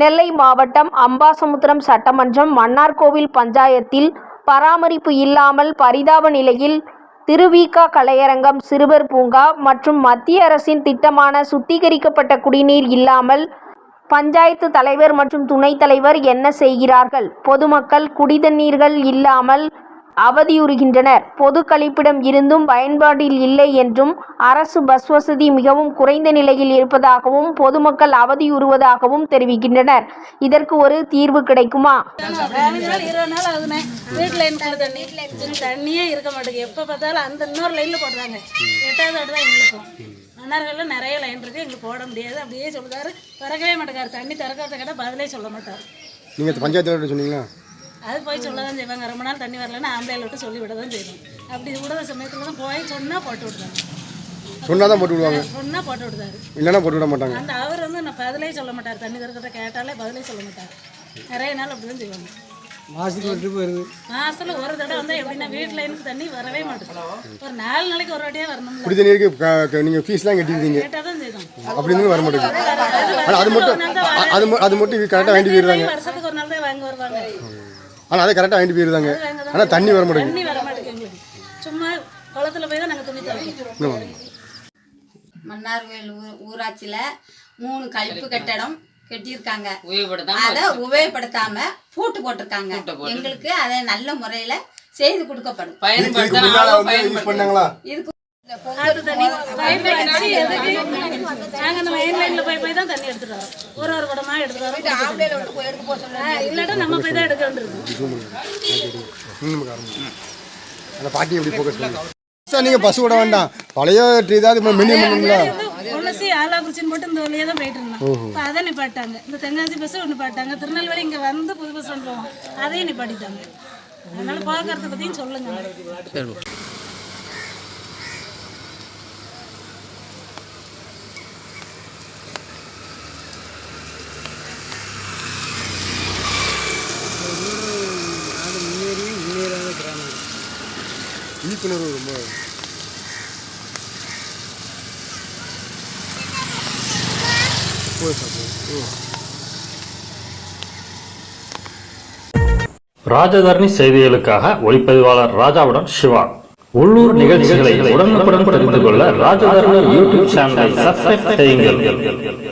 நெல்லை மாவட்டம் அம்பாசமுத்திரம் சட்டமன்றம் மன்னார்கோவில் பஞ்சாயத்தில் பராமரிப்பு இல்லாமல் பரிதாப நிலையில் திருவிக கலையரங்கம் சிறுவர் பூங்கா மற்றும் மத்திய அரசின் திட்டமான சுத்திகரிக்கப்பட்ட குடிநீர் இல்லாமல் பஞ்சாயத்து தலைவர் மற்றும் துணைத் தலைவர் என்ன செய்கிறார்கள்? பொதுமக்கள் குடிதண்ணீர்கள் இல்லாமல் அவதியுறுகின்றனர். பொது கழிப்பிடம் இருந்தும் பயன்பாட்டில் இல்லை என்றும் அரசு பஸ் வசதி மிகவும் குறைந்த நிலையில் இருப்பதாகவும் பொதுமக்கள் அவதியுறுவதாகவும் தெரிவிக்கின்றனர். இதற்கு ஒரு தீர்வு கிடைக்குமா? பதினஞ்சு நாள் இருபது நாள் ஆகுதுண்ணே. வீட்டில் எனக்கு தண்ணி. தண்ணியே இருக்க மாட்டேங்குது. எப்போ பார்த்தாலும் அந்த இன்னொரு லைனில் போடுறாங்க. எட்டாவது வார்டு தான் எங்களுக்கும் மன்னார்களில் நிறைய லைன் இருக்குது எங்களுக்கு போட முடியாது. அப்படியே சொல்லுதாரு திறக்கவே மாட்டேங்காரு. தண்ணி திறக்கிறத கேட்டால் பதிலே சொல்ல மாட்டார். நீங்கள் பஞ்சாயத்து சொன்னீங்களா? அது போய் சொல்ல தான் செய்வாங்க. ரொம்ப நாள் தண்ணி வரலன்னா ஆம்பளையில் விட்டு சொல்லி விட தான் செய்வோம். அப்படி விடுற சமயத்தில் தான் போய் சொன்னால் போட்டு விடுறாங்க சொன்னால் தான் போட்டு விடுவாங்க. சொன்னால் போட்டு விடுதாரு இல்லைன்னா போட்டு விட மாட்டாங்க. அந்த அவர் வந்து நான் பதிலே சொல்ல மாட்டார். தண்ணி திறக்கிறத கேட்டாலே பதிலே சொல்ல மாட்டார். நிறைய நாள் அப்படி தான் செய்வாங்க. மாதத்துக்கு ஒரு ட்ரிப் வருது. மாசத்துல ஒரு தடவை வந்தா எப்படின்னா வீட்டுல எனக்கு தண்ணி வரவே மாட்டேங்குது ஒரு நாலு நாளைக்கு ஒரு வாட்டியே வரணும்ல. குடி தண்ணீருக்கு நீங்கள் ஃபீஸ்லாம் கட்டியிருந்தீங்க கேட்டால் தான் செய்தோம் அப்படி இருந்து வர மாட்டேங்குது. அது மட்டும் அது மட்டும் கரெக்டாக வாங்கிட்டு போயிடுறாங்க. வருஷத்துக்கு ஒரு நாள் தான் வாங்க வருவாங்க. ஆனால் அதை கரெக்டாக வாங்கிட்டு போயிடுறாங்க ஆனால் தண்ணி வர மாட்டேங்குது. தண்ணி வர மாட்டேங்குது. எங்களுக்கு சும்மா குளத்துல போய் தான் நாங்க துணி துவைக்கிறோம் மன்னார்கோயில் ஊ ஊராட்சியில் மூணு கழிப்பு கட்டடம் கட்டியிருக்காங்க. அதை உபயோகப்படுத்தாம பூட்டு போட்டிருக்காங்க. எங்களுக்கு அதை நல்ல முறையில் செய்து கொடுக்கப்படும். இதுக்கு முன்னால் வந்து யூஸ் பண்ணாங்களா இதுக்கு ஆத்து தண்ணி வயல் லைன் வச்சு எதுக்கு நாங்க அந்த வயல் லைன்ல போய் போய் தான் தண்ணி எடுத்துட்டு வரோம் ஒரு ஒரு குடமா எடுத்துட்டு வரோம் ஆ, இல்லாட்டா நம்ம போய் தான் எடுக்க வேண்டியிருக்கு பாட்டி எப்படி ஃபோக்கஸ் நீங்கள் பஸ் விட வேண்டாம் பழைய இதாவது மினிமம் பண்ணணும்ல துளசி ஆலாக்குறிச்சின்னு போட்டு இந்த வழியே தான் போயிட்டு இருந்தோம். இப்போ அதை நிப்பாட்டாங்க. இந்த தென்காசி பஸ் ஒன்று நிப்பாட்டாங்க. திருநெல்வேலி இங்கே வந்து புது பஸ் ஒன்று போவோம். அதையும் நிப்பாட்டிட்டாங்க. அதனால போக்குவரத்தை பற்றியும் சொல்லுங்க. விழிப்புணர்வு ரொம்ப ராஜதரணி செய்திகளுக்காக ஒளிப்பதிவாளர் ராஜாவுடன் சிவா. உள்ளூர் நிகழ்ச்சிகளை உடனுக்குடன் தெரிந்து கொள்ள ராஜதரணி யூடியூப் சேனலை சப்ஸ்கிரைப் செய்யுங்கள்.